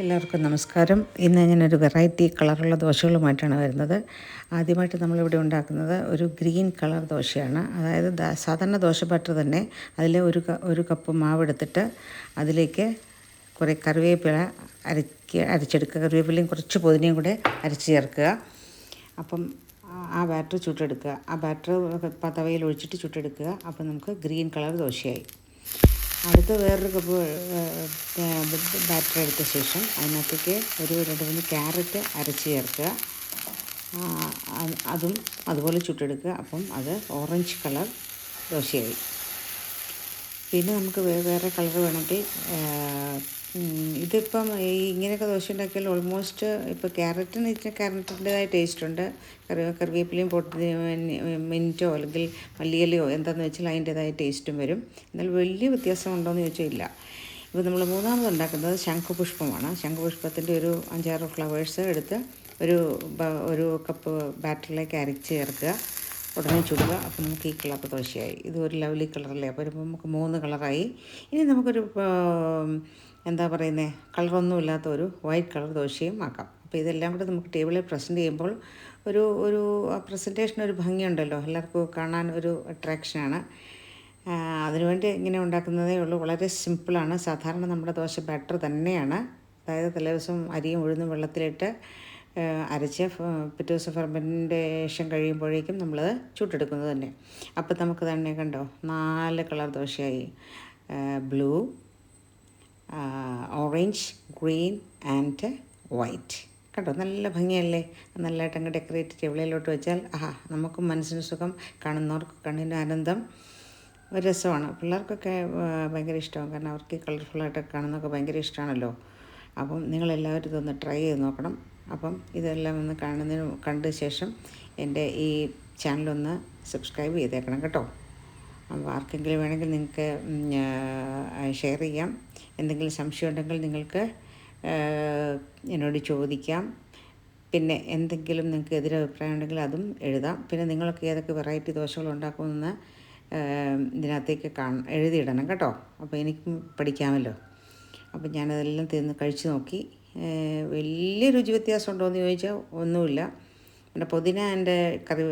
എല്ലാവർക്കും നമസ്കാരം. ഇന്ന് ഞാനൊരു വെറൈറ്റി കളറുള്ള ദോശകളുമായിട്ടാണ് വരുന്നത്. ആദ്യമായിട്ട് നമ്മളിവിടെ ഉണ്ടാക്കുന്നത് ഒരു ഗ്രീൻ കളർ ദോശയാണ്. അതായത് സാധാരണ ദോശ ബാറ്റർ തന്നെ അതിൽ ഒരു ഒരു കപ്പ് മാവ് എടുത്തിട്ട് അതിലേക്ക് കുറേ കറിവേപ്പില അരയ്ക്ക് അരച്ചെടുക്കുക. കറിവേപ്പിലയും കുറച്ച് പുതിനയും കൂടെ അരച്ച് ചേർക്കുക. അപ്പം ആ- ബാറ്റർ ചുട്ടെടുക്കുക. ആ ബാറ്റർ തവയിൽ ഒഴിച്ചിട്ട് ചുട്ടെടുക്കുക. അപ്പം നമുക്ക് ഗ്രീൻ കളർ ദോശയായി. അടുത്ത വേറൊരു കപ്പ് ബാറ്റർ എടുത്ത ശേഷം അതിനകത്തേക്ക് ഒരു രണ്ട് മൂന്ന് ക്യാരറ്റ് അരച്ച് ചേർക്കുക. അതും അതുപോലെ ചുട്ടെടുക്കുക. അപ്പം അത് ഓറഞ്ച് കളർ ദോശയായി. പിന്നെ നമുക്ക് വേറെ കളർ വേണമെങ്കിൽ ഇതിപ്പം ഇങ്ങനെയൊക്കെ ദോശ ഉണ്ടാക്കിയാൽ ഓൾമോസ്റ്റ് ഇപ്പോൾ ക്യാരറ്റിന് ഇച്ചിരി ക്യാരറ്റിന്റെതായ ടേസ്റ്റ് ഉണ്ട്. കറി കറിവേപ്പിലയും പൊട്ടി മിന്റോ അല്ലെങ്കിൽ മല്ലിയിലയോ എന്താണെന്ന് വെച്ചാൽ അതിന്റെതായ ടേസ്റ്റും വരും. എന്നാൽ വലിയ വ്യത്യാസം ഉണ്ടോയെന്ന് ചോദിച്ചാൽ ഇല്ല. ഇപ്പോൾ നമ്മൾ മൂന്നാമത് ഉണ്ടാക്കുന്നത് ശംഖുപുഷ്പമാണ്. ശംഖുപുഷ്പത്തിന്റെ ഒരു അഞ്ചാറ് ഫ്ലവേഴ്സ് എടുത്ത് ഒരു ഒരു കപ്പ് ബാറ്ററിലേക്ക് അരച്ച് ചേർക്കുക. ഉടനെ ചുടുക. അപ്പോൾ നമുക്ക് ഈ കളർ ദോശയായി. ഇത് ഒരു ലവ്ലി കളറല്ലേ അപ്പോൾ നമുക്ക് മൂന്ന് കളറായി ഇനി നമുക്കൊരു എന്താ പറയുന്നത് കളറൊന്നും ഇല്ലാത്ത ഒരു വൈറ്റ് കളർ ദോശയും ആക്കാം. അപ്പോൾ ഇതെല്ലാം കൂടെ നമുക്ക് ടേബിളിൽ പ്രസന്റ് ചെയ്യുമ്പോൾ ഒരു ഒരു പ്രസന്റേഷൻ ഒരു ഭംഗിയുണ്ടല്ലോ. എല്ലാവർക്കും കാണാൻ ഒരു അട്രാക്ഷനാണ് അതിനുവേണ്ടി ഇങ്ങനെ ഉണ്ടാക്കുന്നതേ ഉള്ളൂ. വളരെ സിമ്പിളാണ് സാധാരണ നമ്മുടെ ദോശ ബാറ്റർ തന്നെയാണ്. അതായത് തലേ ദിവസം അരിയും ഉഴുന്നും വെള്ളത്തിലിട്ട് അരച്ച് പിറ്റേ ദിവസം ഫെർമെന്റേഷൻ കഴിയുമ്പോഴേക്കും നമ്മളത് ചുട്ടെടുക്കുന്നത് തന്നെ. അപ്പോൾ നമുക്ക് തന്നെ കണ്ടോ? നാല് colour ദോശയായി. Blue orange green and white കേട്ടോ നല്ല ഭംഗിയല്ലേ? നല്ലതായിട്ട് അങ്ങ് ഡെക്കറേറ്റ് ടേബിളിലോട്ട് വെച്ചാൽ ആഹാ നമുക്കും മനസ്സിന് സുഖം കാണുന്നവർക്ക് കണ്ണിന് ആനന്ദം. ഒരു രസമാണ്. പിള്ളേർക്കൊക്കെ ഭയങ്കര ഇഷ്ടമാണ്. കാരണം അവർക്ക് കളർഫുള്ളായിട്ടൊക്കെ കാണുന്നതൊക്കെ ഭയങ്കര ഇഷ്ടമാണല്ലോ അപ്പം നിങ്ങളെല്ലാവരും ഇതൊന്ന് ട്രൈ ചെയ്ത് നോക്കണം. അപ്പം ഇതെല്ലാം ഒന്ന് കാണുന്നതിന് കണ്ട ശേഷം എന്റെ ഈ ചാനലൊന്ന് സബ്സ്ക്രൈബ് ചെയ്തേക്കണം കേട്ടോ. അപ്പോൾ ആർക്കെങ്കിലും വേണമെങ്കിൽ നിങ്ങൾക്ക് ഷെയർ ചെയ്യാം. എന്തെങ്കിലും സംശയം ഉണ്ടെങ്കിൽ നിങ്ങൾക്ക് എന്നോട് ചോദിക്കാം. പിന്നെ എന്തെങ്കിലും നിങ്ങൾക്ക് എതിരെ അഭിപ്രായം ഉണ്ടെങ്കിൽ അതും എഴുതാം. പിന്നെ നിങ്ങളൊക്കെ ഏതൊക്കെ വെറൈറ്റി ദോശകൾ ഉണ്ടാക്കുമെന്ന് ഇതിനകത്തേക്ക് കാണ എഴുതിയിടണം കേട്ടോ. അപ്പോൾ എനിക്കും പഠിക്കാമല്ലോ. അപ്പോൾ ഞാനതെല്ലാം തിന്ന് കഴിച്ചു നോക്കി. വലിയ രുചി വ്യത്യാസം ഉണ്ടോ എന്ന് ചോദിച്ചാൽ ഒന്നുമില്ല. പിന്നെ പുതിന എന്റെ കറി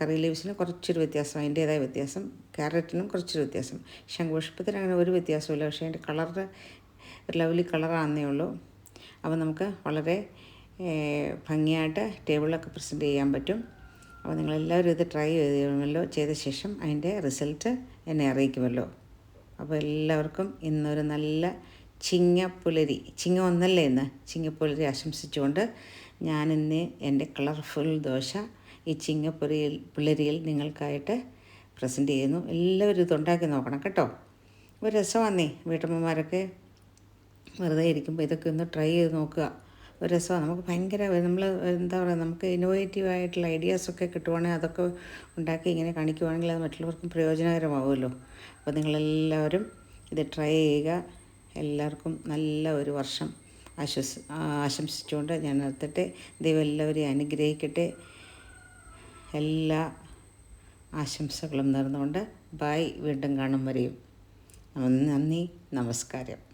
കറി ലീവ്സിന് കുറച്ചൊരു വ്യത്യാസം അതിന്റേതായ വ്യത്യാസം. ക്യാരറ്റിനും കുറച്ചൊരു വ്യത്യാസം. ശംഖുപുഷ്പത്തിന് അങ്ങനെ ഒരു വ്യത്യാസമില്ല പക്ഷേ അതിന്റെ കളറ് ഒരു ലവ്ലി കളറാണെന്നേ ഉള്ളൂ. അപ്പോൾ നമുക്ക് വളരെ ഭംഗിയായിട്ട് ടേബിളിലൊക്കെ പ്രസന്റ് ചെയ്യാൻ പറ്റും. അപ്പോൾ നിങ്ങളെല്ലാവരും ഇത് ട്രൈ ചെയ്യുമല്ലോ ചെയ്ത ശേഷം അതിന്റെ റിസൾട്ട് എന്നെ അറിയിക്കുമല്ലോ. അപ്പോൾ എല്ലാവർക്കും ഇന്നൊരു നല്ല ചിങ്ങപ്പുലരി. ചിങ്ങ ഒന്നല്ലേ ഇന്ന്? ചിങ്ങപ്പുലരി ആശംസിച്ചുകൊണ്ട് ഞാനിന്ന് എന്റെ കളർഫുൾ ദോശ ഈ ചിങ്ങപ്പുലരിയിൽ പുലരിയിൽ നിങ്ങൾക്കായിട്ട് പ്രസന്റ് ചെയ്യുന്നു. എല്ലാവരും ഇത് ഉണ്ടാക്കി നോക്കണം കേട്ടോ. ഒരു രസമാന്നേ വീട്ടമ്മമാരൊക്കെ വെറുതെ ഇരിക്കുമ്പോൾ ഇതൊക്കെ ഒന്ന് ട്രൈ ചെയ്ത് നോക്കുക. ഒരു രസമാണ്. നമുക്ക് ഭയങ്കര നമ്മൾ എന്താ പറയുക നമുക്ക് ഇന്നോവേറ്റീവ് ആയിട്ടുള്ള ഐഡിയാസൊക്കെ കിട്ടുവാണെങ്കിൽ അതൊക്കെ ഉണ്ടാക്കി ഇങ്ങനെ കാണിക്കുവാണെങ്കിൽ അത് മറ്റുള്ളവർക്കും പ്രയോജനകരമാവുമല്ലോ. അപ്പോൾ നിങ്ങളെല്ലാവരും ഇത് ട്രൈ ചെയ്യുക. എല്ലാവർക്കും നല്ല ഒരു വർഷം ആശ്വസ് ആശംസിച്ചുകൊണ്ട് ഞാൻ നിർത്തട്ടെ. ദൈവം എല്ലാവരെയും അനുഗ്രഹിക്കട്ടെ. എല്ലാ ആശംസകളും നേർന്നുകൊണ്ട് ബായ് വീണ്ടും കാണും വരെയും. നന്ദി നമസ്കാരം.